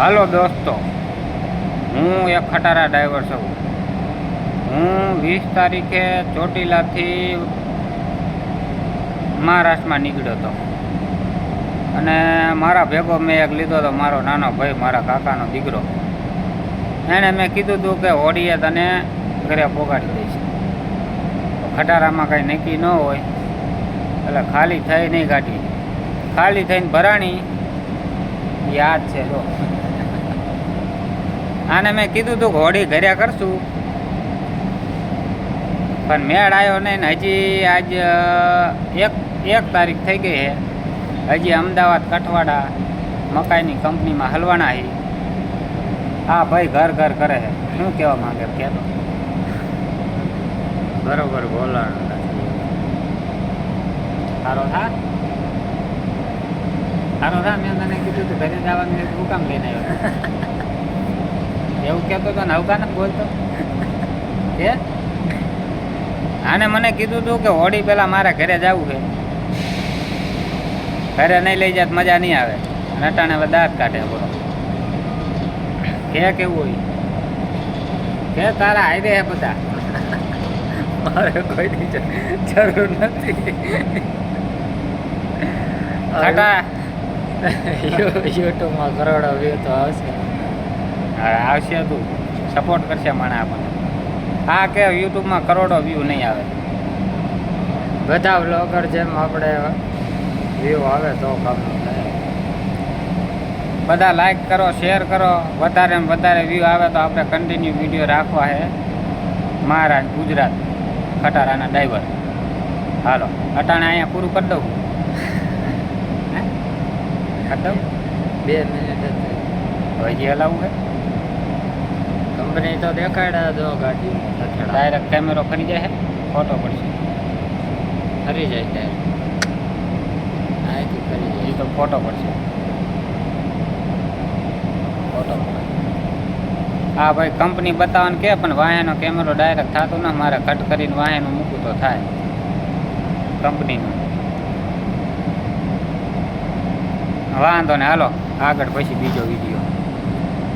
હાલો દોસ્તો, હું એક ખટારા ડ્રાઈવર છું. હું વીસ તારીખે ચોટીલાથી મહારાષ્ટ્રમાં નીકળ્યો હતો. અને મારા ભેગો મેં એક લીધો હતો, મારો નાનો ભાઈ, મારા કાકાનો દીકરો. એણે મેં કીધું હતું કે હોડીએ તને ઘરે પોગાડી દઈશ. ખટારામાં કાંઈ નક્કી ન હોય, એટલે ખાલી થઈ નહીં ગાડી. ખાલી થઈને ભરાણી, યાદ છે, જો. આને મેં કીધું હતું કે હોડી ઘરે કરશું. પણ મેળ આવ્યો નહીં ને હજી આજ એક એક તારીખ થઈ ગઈ છે. હજી અમદાવાદ, કઠવાડા મકાઈની કંપનીમાં હલવાના છે. હા ભાઈ ઘર ઘર કરે છે. શું કહેવા માંગે કહેતો. બરોબર બોલાણ સારો થા. સારો થા, મેં તને કીધું તું ઘરે જવાનું શું કામ લઈને આવ્યો. એવું કહેતો હતો ને નથી બોલતો. કે આને મને કીધું હતું કે હોળી પહેલાં મારા ઘરે જવું છે. ઘરે નહીં લઈ જાત મજા નહીં આવે. નટાણે હવે દાંત કાઢે બોલો. કે કેવું હોય? કે તારા હાઈવે હે બધા? મારે કોઈની જરૂર નથી. ખાટા યુટ્યુબમાં કરોડો વ્યૂ તો આવશે. હા, આવશે તું સપોર્ટ કરશે માણા આપણને. હા કે યુટ્યુબમાં કરોડો વ્યૂ નહીં આવે. બધા બ્લોગર જેમ આપણે વ્યૂ આવે તો કામનું બધા લાઈક કરો શેર કરો, વધારે ને વધારે વ્યૂ આવે તો આપણે કન્ટિન્યુ વીડિયો રાખવા છે મહારાષ્ટ્ર ગુજરાત, ખટારાના ડ્રાઈવર હાલો, અટાણે અહીંયા પૂરું કરી દઉં? કરી દઉં? બે મિનિટ. હજી હલાવવું છે કંપની તો દેખાડ્યા જો ગાડી. ડાયરેક્ટ કેમેરો ફરી જાય છે? ફોટો પડશે. ફરી જાય ત્યારે અહીંથી ફરી એ જાય તો ફોટો પડશે. ફોટો હા ભાઈ કંપની બતાવવાનું કે પણ વાહેનો કેમેરો ડાયરેક્ટ થતો ને મારે કટ કરીને વાહેનું મૂકવું તો થાય. કંપનીનું વાંધો ને હાલો. આગળ પછી બીજો વીડિયો.